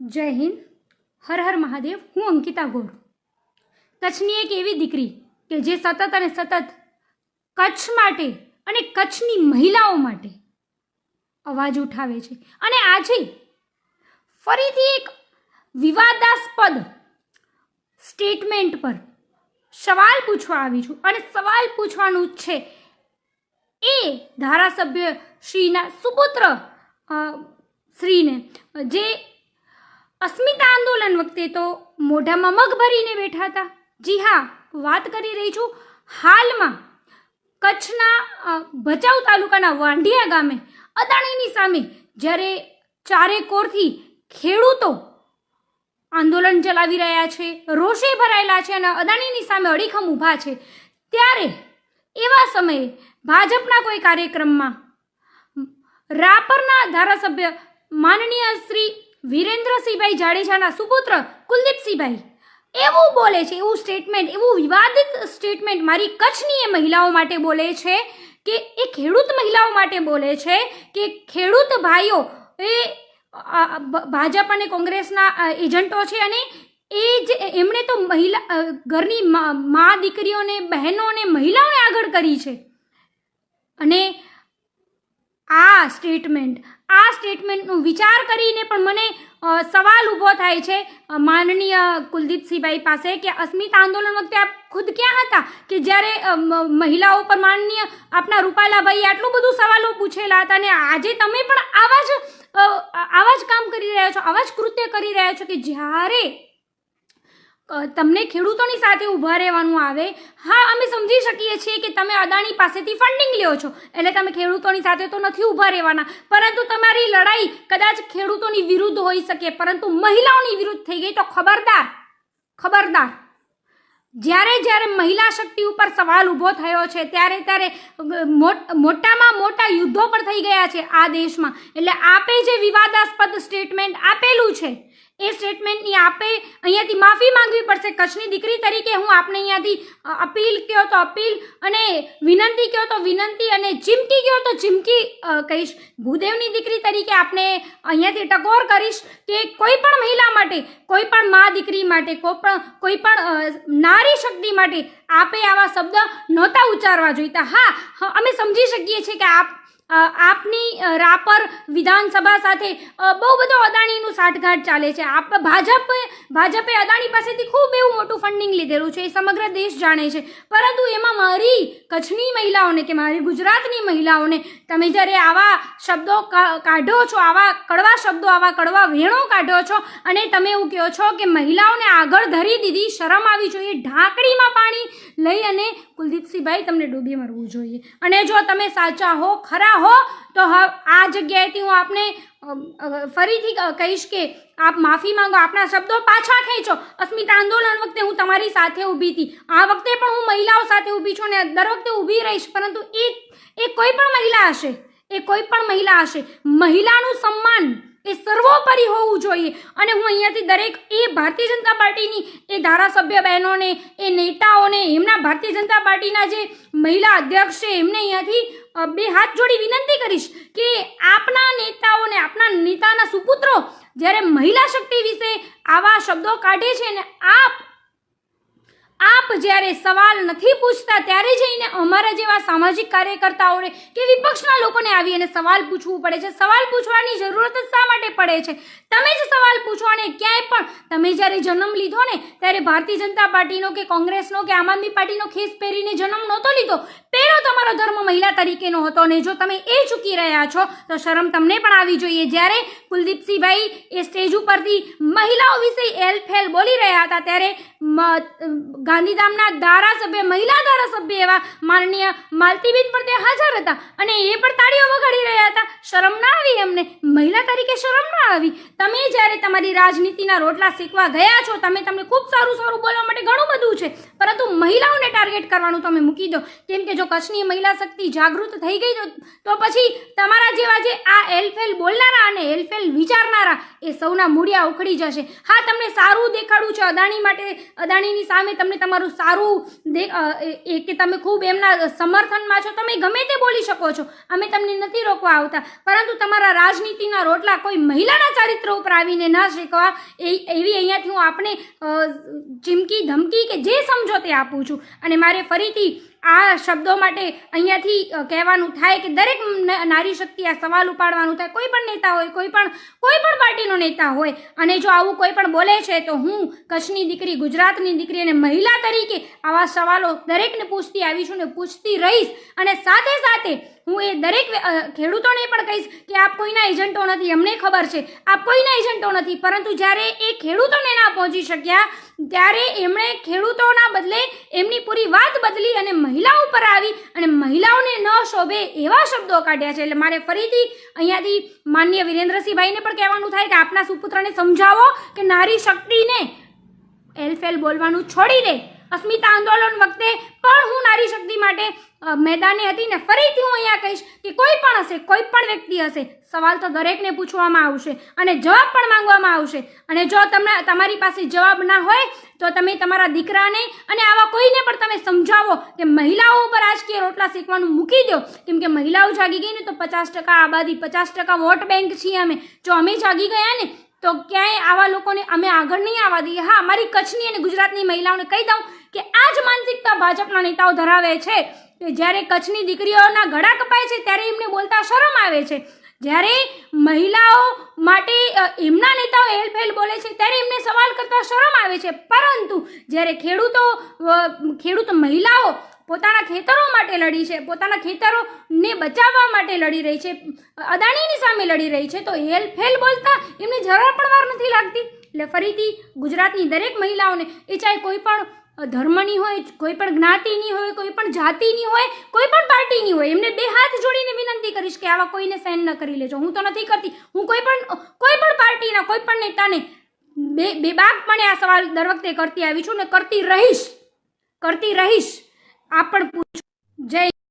જય હિન્દ. હર હર મહાદેવ. હું અંકિતા ગોર. કચ્છની એક એવી દીકરી કે જે સતત અને સતત કચ્છ માટે અને કચ્છની મહિલાઓ માટે અવાજ ઉઠાવે છે. અને આજે ફરીથી એક વિવાદાસ્પદ સ્ટેટમેન્ટ પર સવાલ પૂછવા આવી છું. અને સવાલ પૂછવાનું છે. એ ધારાસભ્ય શ્રીના સુપુત્ર શ્રીને, જે અસ્મિતા આંદોલન વખતે તો મોઢામાં મગ ભરીને બેઠા હતા. જી હા, વાત કરી રહી છું હાલમાં કચ્છના ભચાઉ તાલુકાના વાંઢિયા ગામે અદાણીની સામે જ્યારે ચારે કોરથી ખેડૂતો આંદોલન ચલાવી રહ્યા છે, રોષે ભરાયેલા છે અને અદાણીની સામે અડીખમ ઊભા છે, ત્યારે એવા સમયે ભાજપના કોઈ કાર્યક્રમમાં રાપરના ધારાસભ્ય માનનીય શ્રી વિરેન્દ્રસિંહભાઈ જાડેજાના સુપુત્ર કુલદીપસિંહભાઈ. એવું બોલે છે, એવું સ્ટેટમેન્ટ એવું વિવાદિત સ્ટેટમેન્ટ મારી કચ્છની એ મહિલાઓ માટે બોલે છે કે, એ ખેડૂત મહિલાઓ માટે બોલે છે કે ખેડૂત ભાઈઓ એ ભાજપ અને કોંગ્રેસના એજન્ટો છે અને એ જ, એમણે તો મહિલા ઘરની મા દીકરીઓને, બહેનોને, મહિલાઓને આગળ કરી છે. અને આ સ્ટેટમેન્ટ આ સ્ટેટમેન્ટનું વિચાર કરીને પણ મને સવાલ ઊભો થાય છે માનનીય કુલદીપસિંહભાઈ પાસે કે અસ્મિત આંદોલન વખતે આપ ખુદ ક્યાં હતા? કે જ્યારે મહિલાઓ પર માનનીય આપના રૂપાલાભાઈ આટલું બધું સવાલો પૂછેલા હતા અને આજે તમે પણ આવા જ આવા જ કામ કરી રહ્યા છો, આવા જ કૃત્ય કરી રહ્યા છો કે જ્યારે તમને ખેડૂતોની સાથે ઊભા રહેવાનું આવે, હા, અમે સમજી શકીએ છીએ કે તમે અદાણી પાસેથી ફંડિંગ લ્યો છો. એટલે તમે ખેડૂતોની સાથે તો નથી ઊભા રહેવાના. પરંતુ તમારી લડાઈ કદાચ ખેડૂતોની વિરુદ્ધ હોઈ શકે, પરંતુ મહિલાઓની વિરુદ્ધ થઈ ગઈ તો ખબરદાર ખબરદાર. જ્યારે જ્યારે મહિલા શક્તિ ઉપર સવાલ ઊભો થયો છે, ત્યારે ત્યારે મોટામાં મોટા યુદ્ધો પણ થઈ ગયા છે આ દેશમાં. એટલે આપે જે વિવાદાસ્પદ સ્ટેટમેન્ટ આપેલું છે એ સ્ટેટમેન્ટની આપે અહીંયાથી માફી માંગવી પડશે. કચ્છની દીકરી તરીકે હું આપને અહીંયાથી અપીલ કહો તો અપીલ અને વિનંતી કહો તો વિનંતી અને ચીમકી કહો તો ચીમકી કહીશ. ભૂદેવની દીકરી તરીકે આપને અહીંયાથી ટકોર કરીશ કે કોઈ પણ મહિલા માટે, કોઈ પણ મા દીકરી માટે, કોઈ પણ કોઈ પણ નારી શક્તિ માટે આપે આવા શબ્દ નહોતા ઉચ્ચારવા જોઈતા. હા, અમે સમજી શકીએ છીએ કે આપ આપની રાપર વિધાનસભા સાથે બહુ બધો અદાણીનું સાઠગાંઠ ચાલે છે. આપ ભાજપ, ભાજપે અદાણી પાસેથી ખૂબ એવું મોટું ફંડિંગ લીધેલું છે, એ સમગ્ર દેશ જાણે છે. પરંતુ એમાં મારી કચ્છની મહિલાઓને કે મારી ગુજરાતની મહિલાઓને તમે જ્યારે આવા શબ્દો કાઢો છો, આવા કડવા શબ્દો, આવા કડવા વેણો કાઢો છો અને તમે એવું કહો છો કે મહિલાઓને આગળ ધરી દીધી શરમ આવી જોઈએ, ઢાંકણીમાં પાણી લઈ અને કુલદીપસિંહભાઈ તમને ડૂબી મરવું જોઈએ. અને જો તમે સાચા હો, ખરા હો, તો આ જગ્યાએથી હું આપને ફરીથી કહીશ કે આપ માફી માંગો આપણા શબ્દો પાછા ખેંચો. અસ્મિતા આંદોલન વખતે હું તમારી સાથે ઊભી હતી. આ વખતે પણ હું મહિલાઓ સાથે ઊભી છું અને દર વખતે ઊભી રહીશ, પરંતુ એ એ કોઈ પણ મહિલા હશે, એ કોઈ પણ મહિલા હશે, મહિલાનું સન્માન એ સર્વોપરી હોવું જોઈએ. અને હું અહીંયાથી દરેક એ ભારતીય જનતા પાર્ટીની, એ ધારાસભ્ય બહેનોને, એ નેતાઓને, એમના ભારતીય જનતા પાર્ટીના જે મહિલા અધ્યક્ષ છે, એમને અહીંયાથી બે હાથ જોડી વિનંતી કરીશ કે આપના નેતાઓને, આપના નેતાના સુપુત્રો જ્યારે મહિલા શક્તિ વિશે આવા શબ્દો કાઢે છે ને આપ આપ જ્યારે સવાલ નથી પૂછતા, ત્યારે જઈને અમારા જેવા સામાજિક કાર્યકર્તાઓને કે વિપક્ષના લોકોને આવી અને સવાલ પૂછવું પડે છે. સવાલ પૂછવાની જરૂરત જ શા માટે પડે છે? તમે જ સવાલ પૂછો અને ક્યાંય પણ તમે જ્યારે જન્મ લીધો ને, ત્યારે ભારતીય જનતા પાર્ટીનો કે કોંગ્રેસનો કે આમ આદમી પાર્ટીનો ખેસ પહેરીને જન્મ નહોતો લીધો પહેલો તમારો ધર્મ મહિલા તરીકેનો હતો અને જો તમે એ ચૂકી રહ્યા છો, તો શરમ તમને પણ આવી જોઈએ. જ્યારે કુલદીપસિંહભાઈ એ સ્ટેજ ઉપરથી મહિલાઓ વિશે એલફેલ બોલી રહ્યા હતા, ત્યારે ગાંધીધામના ધારાસભ્ય, મહિલા ધારાસભ્ય એવા માનનીય માલતીબેન પણ ત્યાં હાજર હતા અને એ પણ તાળીઓ વગાડી રહ્યા હતા. શરમ ના આવી એમને? મહિલા તરીકે શરમ ના આવી? તમે જ્યારે તમારી રાજનીતિના રોટલા શીખવા ગયા છો, તમે તમને ખૂબ સારું સારું બોલવા માટે ઘણું બધું છે, પરંતુ મહિલાઓને ટાર્ગેટ કરવાનું તમે મૂકી દો. કેમ કે જો કચ્છની મહિલા શક્તિ જાગૃત થઈ ગઈ તો પછી તમારા જેવા જે આ એલફેલ બોલનારા અને એલફેલ વિચારનારા એ સૌના મૂળિયા ઉખડી જશે. હા, તમને સારું દેખાડવું છે અદાણી માટે. અદાણીની સામે તમને તમારું સારું એ કે તમે ખૂબ એમના સમર્થનમાં છો. તમે ગમે તે બોલી શકો છો. અમે તમને નથી રોકવા આવતા. પરંતુ તમારા રાજનીતિના રોટલા કોઈ મહિલાના ચારિત્ર ઉપર આવીને ન શીખવા એ, એવી અહીંયાથી હું આપણે ચીમકી ધમકી કે જે સમજો તે આપું છું. અને મારે ફરીથી આ શબ્દો માટે અહીંયાથી કહેવાનું થાય કે દરેક નારી શક્તિ આ સવાલ ઉપાડવાનું થાય. કોઈ પણ નેતા હોય, કોઈ પણ કોઈ પણ પાર્ટીનો નેતા હોય, અને જો આવું કોઈ પણ બોલે છે, તો હું કચ્છની દીકરી, ગુજરાતની દીકરી અને મહિલા તરીકે આવા સવાલો દરેકને પૂછતી આવી છું ને પૂછતી રહીશ. અને સાથે સાથે હું એ દરેક ખેડૂતોને પણ કહીશ કે આપ કોઈના એજન્ટો નથી, અમને ખબર છે. આપ કોઈના એજન્ટો નથી, પરંતુ જ્યારે એ ખેડૂતોને ના પહોંચી શક્યા, ત્યારે એમણે ખેડૂતોના એમની પૂરી વાત બદલી અને મહિલાઓ પર આવી અને મહિલાઓને ન શોભે એવા શબ્દો કાઢ્યા છે. એટલે મારે ફરીથી અહીંયાથી માન્ય વિરેન્દ્રસિંહભાઈને પણ કહેવાનું થાય કે આપના સુપુત્રને સમજાવો કે નારી શક્તિને એલફેલ બોલવાનું છોડી દે. અસ્મિતા આંદોલન વખતે પણ હું નારી શક્તિ માટે મેદાને હતી ને ફરીથી હું અહીંયા કહીશ કે કોઈ પણ હશે, કોઈ પણ વ્યક્તિ હશે, સવાલ તો દરેકને પૂછવામાં આવશે અને જવાબ પણ માંગવામાં આવશે. અને જો તમને તમારી પાસે જવાબ ના હોય તો તમે તમારા દીકરાને અને આવા કોઈને પણ તમે સમજાવો કે મહિલાઓ ઉપર રાજકીય રોટલા શેકવાનું મૂકી દો. કેમ કે મહિલાઓ જાગી ગઈ ને તો પચાસ ટકા આબાદી પચાસ ટકા વોટ બેંક છીએ અમે. જો અમે જાગી ગયા ને તો ક્યાંય આવા લોકોને અમે આગળ નહીં આવવા દઈએ. હા, અમારી કચ્છની અને ગુજરાતની મહિલાઓને કહી દઉં કે આ જ માનસિકતા ભાજપના નેતાઓ ધરાવે છે કે જ્યારે કચ્છની દીકરીઓના ગળા કપાય છે ત્યારે એમને બોલતા શરમ આવે છે. જ્યારે મહિલાઓ માટે એમના નેતાઓ હેલફેલ બોલે છે, ત્યારે એમને સવાલ કરતા શરમ આવે છે. પરંતુ જ્યારે ખેડૂતો ખેડૂત મહિલાઓ પોતાના ખેતરો માટે લડી છે, પોતાના ખેતરોને બચાવવા માટે લડી રહી છે, અદાણીની સામે લડી રહી છે, તો હેલફેલ બોલતા એમને જરા પણ વાર નથી લાગતી. એટલે ફરીથી ગુજરાતની દરેક મહિલાઓને, એ ચાહે કોઈ પણ ધર્મની હોય, કોઈ પણ જ્ઞાતિની હોય, કોઈ પણ જાતિની હોય, કોઈ પણ પાર્ટીની હોય, એમને બે હાથ જોડીને વિનંતી કરીશ કે આવા કોઈને સહન ન કરી લેજો. હું તો નથી કરતી. હું કોઈ પણ કોઈ પણ પાર્ટીના, કોઈ પણ નેતાને બે બેબાકપણે આ સવાલ દર વખતે કરતી આવી છું ને કરતી રહીશ. કરતી રહીશ. આપ પણ પૂછો. જય